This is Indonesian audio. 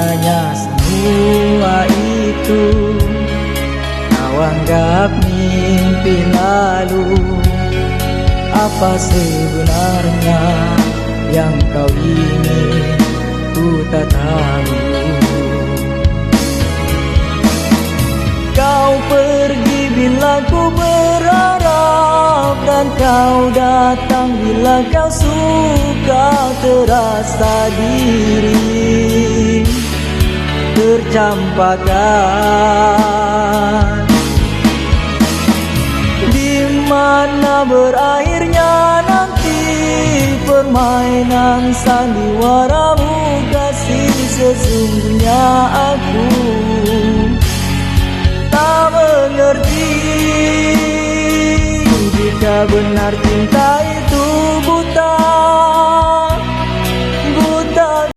adanya semua itu. Kau anggap mimpi lalu Apa sebenarnya yang kau ingin? Ku tak tahu. Kau pergi bila ku berharap Dan kau datang bila kau suka Terasa diri tercampakkan Di mana berakhirnya nanti permainan sandiwaramu kasih sesungguhnya aku. Tak mengerti jika benar cinta